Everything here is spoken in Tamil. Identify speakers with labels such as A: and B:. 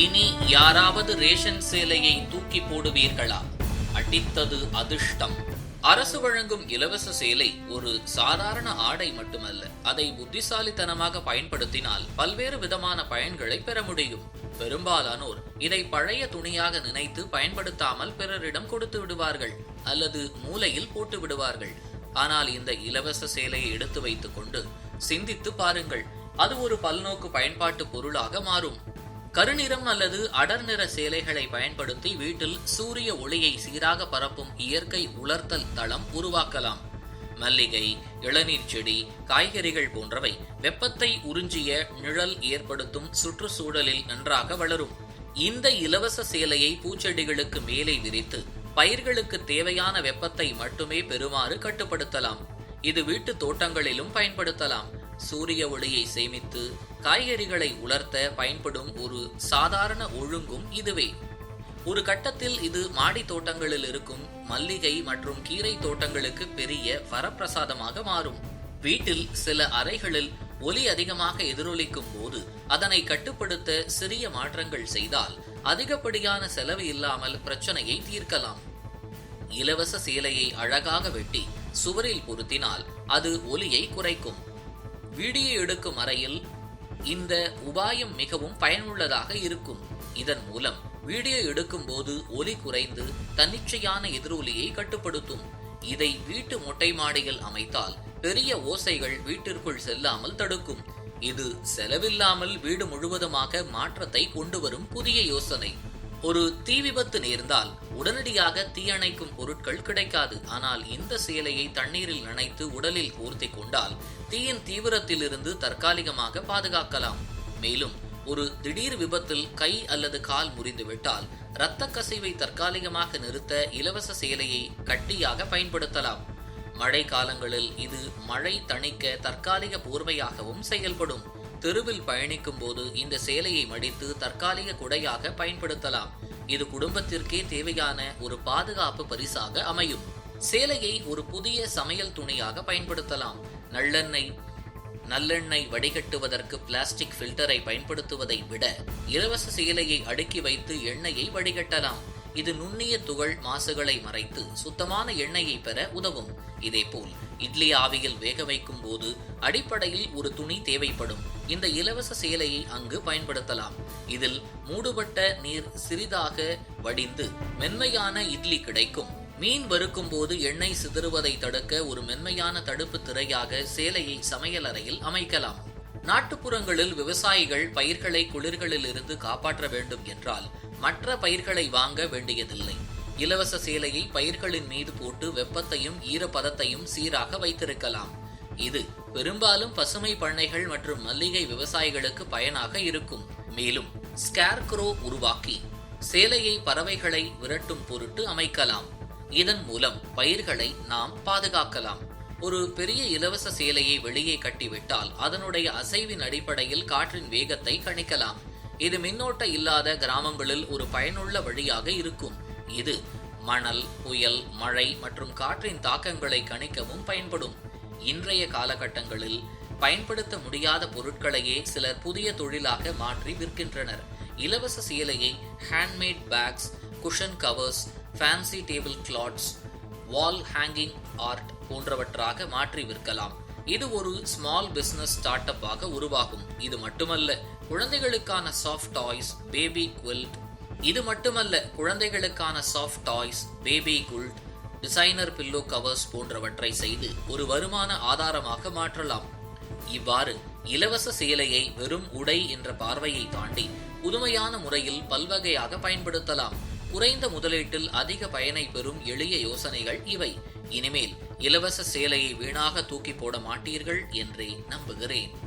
A: இனி யாராவது ரேஷன் சேலையை தூக்கி போடுவீர்களா? அடித்தது அதிர்ஷ்டம். அரசு வழங்கும் இலவச சேலை ஒரு சாதாரண ஆடை மட்டுமல்ல அதை புத்திசாலித்தனமாக பயன்படுத்தினால் பல்வேறு விதமான பயன்களை பெற முடியும். பெரும்பாலானோர் இதை பழைய துணியாக நினைத்து பயன்படுத்தாமல் பிறரிடம் கொடுத்து விடுவார்கள் அல்லது மூலையில் போட்டு விடுவார்கள். ஆனால் இந்த இலவச சேலையை எடுத்து வைத்துக் கொண்டு சிந்தித்து பாருங்கள் அது ஒரு பல்நோக்கு பயன்பாட்டு பொருளாக மாறும். கருநிறம் அல்லது அடர் நிற சேலைகளை பயன்படுத்தி வீட்டில் சூரிய ஒளியை சீராக பரப்பும் இயற்கை உலர்த்தல் தளம் உருவாக்கலாம். மல்லிகை இளநீர் செடி காய்கறிகள் போன்றவை வெப்பத்தை உறிஞ்சிய நிழல் ஏற்படுத்தும் சுற்றுச்சூழலில் நன்றாக வளரும். இந்த இலவச சேலையை பூச்செடிகளுக்கு மேலே விரித்து பயிர்களுக்கு தேவையான வெப்பத்தை மட்டுமே பெறுமாறு கட்டுப்படுத்தலாம். இது வீட்டு தோட்டங்களிலும் பயன்படுத்தலாம். சூரிய ஒளியை சேமித்து காய்கறிகளை உலர்த்த பயன்படும் ஒரு சாதாரண ஒழுங்கும் இதுவே. ஒரு கட்டத்தில் இது மாடி தோட்டங்களில் இருக்கும் மல்லிகை மற்றும் கீரை தோட்டங்களுக்கு பெரிய வரப்பிரசாதமாக மாறும். வீட்டில் சில அறைகளில் ஒலி அதிகமாக எதிரொலிக்கும் போது அதனை கட்டுப்படுத்த சிறிய மாற்றங்கள் செய்தால் அதிகப்படியான செலவு இல்லாமல் பிரச்சனையை தீர்க்கலாம். இலவச சேலையை அழகாக வெட்டி சுவரில் பொருத்தினால் அது ஒலியை குறைக்கும். வீடியோ எடுக்கும் அறையில் இந்த உபாயம் மிகவும் பயனுள்ளதாக இருக்கும். இதன் மூலம் வீடியோ எடுக்கும் போது ஒலி குறைந்து தன்னிச்சையான எதிரொலியை கட்டுப்படுத்தும். இதை வீட்டு மொட்டை மாடியில் அமைத்தால் பெரிய ஓசைகள் வீட்டிற்குள் செல்லாமல் தடுக்கும். இது செலவில்லாமல் வீடு முழுவதுமாக மாற்றத்தை கொண்டு வரும் புதிய யோசனை. ஒரு தீ விபத்து நேர்ந்தால் உடனடியாக தீயணைக்கும் பொருட்கள் கிடைக்காது. ஆனால் இந்த சேலையை தண்ணீரில் நனைத்து உடலில் ஊர்த்தி கொண்டால் தீயின் தீவிரத்திலிருந்து தற்காலிகமாக பாதுகாக்கலாம். மேலும் ஒரு திடீர் விபத்தில் கை அல்லது கால் முறிந்துவிட்டால் இரத்த கசிவை தற்காலிகமாக நிறுத்த இலவச சேலையை கட்டியாக பயன்படுத்தலாம். மழை காலங்களில் இது மழை தணிக்க தற்காலிக போர்வையாகவும் செயல்படும். தெருவில் பயணிக்கும் போது இந்த சேலையை மடித்து தற்காலிக குடையாக பயன்படுத்தலாம். இது குடும்பத்திற்கே தேவையான ஒரு பாதுகாப்பு பரிசாக அமையும். சேலையை ஒரு புதிய சமையல் துணியாக பயன்படுத்தலாம். நல்லெண்ணெய் நல்லெண்ணெய் வடிகட்டுவதற்கு பிளாஸ்டிக் ஃபில்டரை பயன்படுத்துவதை விட இலவச சேலையை அடுக்கி வைத்து எண்ணெயை வடிகட்டலாம். இது நுண்ணிய துகள் மாசுகளை மறைத்து சுத்தமான எண்ணெயை பெற உதவும். இதேபோல் இட்லி ஆவியில் வேக வைக்கும் போது அடிப்படையில் ஒரு துணி தேவைப்படும். இந்த இலவச சேலையை அங்கு பயன்படுத்தலாம். இதில் மூடுபட்ட நீர் சிறிதாக வடிந்து மென்மையான இட்லி கிடைக்கும். மீன் வறுக்கும் போது எண்ணெய் சிதறுவதை தடுக்க ஒரு மென்மையான தடுப்பு திரையாக சேலையை சமையலறையில் அமைக்கலாம். நாட்டுப்புறங்களில் விவசாயிகள் பயிர்களை குளிர்களில் இருந்து காப்பாற்ற வேண்டும் என்றால் மற்ற பயிர்களை வாங்க வேண்டியதில்லை. இலவச சேலையை பயிர்களின் மீது போட்டு வெப்பத்தையும் ஈரப்பதத்தையும் சீராக வைத்திருக்கலாம். இது பெரும்பாலும் பசுமை பண்ணைகள் மற்றும் மல்லிகை விவசாயிகளுக்கு பயனாக இருக்கும். மேலும் ஸ்கேர்க்ரோ உருவாக்கி சேலையை பறவைகளை விரட்டும் பொருட்டு அமைக்கலாம். இதன் மூலம் பயிர்களை நாம் பாதுகாக்கலாம். ஒரு பெரிய இலவச சேலையை வெளியே கட்டிவிட்டால் அதனுடைய அசைவின் அடிப்படையில் காற்றின் வேகத்தை கணிக்கலாம். இது மின்னோட்ட இல்லாத கிராமங்களில் ஒரு பயனுள்ள வழியாக இருக்கும். இது மணல் புயல் மழை மற்றும் காற்றின் தாக்கங்களை கணிக்கவும் பயன்படும். இன்றைய காலகட்டங்களில் பயன்படுத்த முடியாத பொருட்களையே சிலர் புதிய தொழிலாக மாற்றி விற்கின்றனர். இலவச சீலையை handmade bags cushion covers fancy table cloths wall hanging art போன்றவற்றாக மாற்றி விற்கலாம். இது ஒரு ஸ்மால் பிசினஸ் ஸ்டார்ட் அப்பாக உருவாகும். இது மட்டுமல்ல குழந்தைகளுக்கான சாஃப்ட் டாய்ஸ் பேபி குவில்ட் இது மட்டுமல்ல குழந்தைகளுக்கான soft toys baby quilt designer pillow covers போன்றவற்றை செய்து ஒரு வருமான ஆதாரமாக மாற்றலாம். இவ்வாறு இலவச சேலையை வெறும் உடை என்ற பார்வையை தாண்டி புதுமையான முறையில் பல்வகையாக பயன்படுத்தலாம். குறைந்த முதலீட்டில் அதிக பயனை பெறும் எளிய யோசனைகள் இவை. இனிமேல் இலவச சேலையை வீணாக தூக்கி போட மாட்டீர்கள் என்றே நம்புகிறேன்.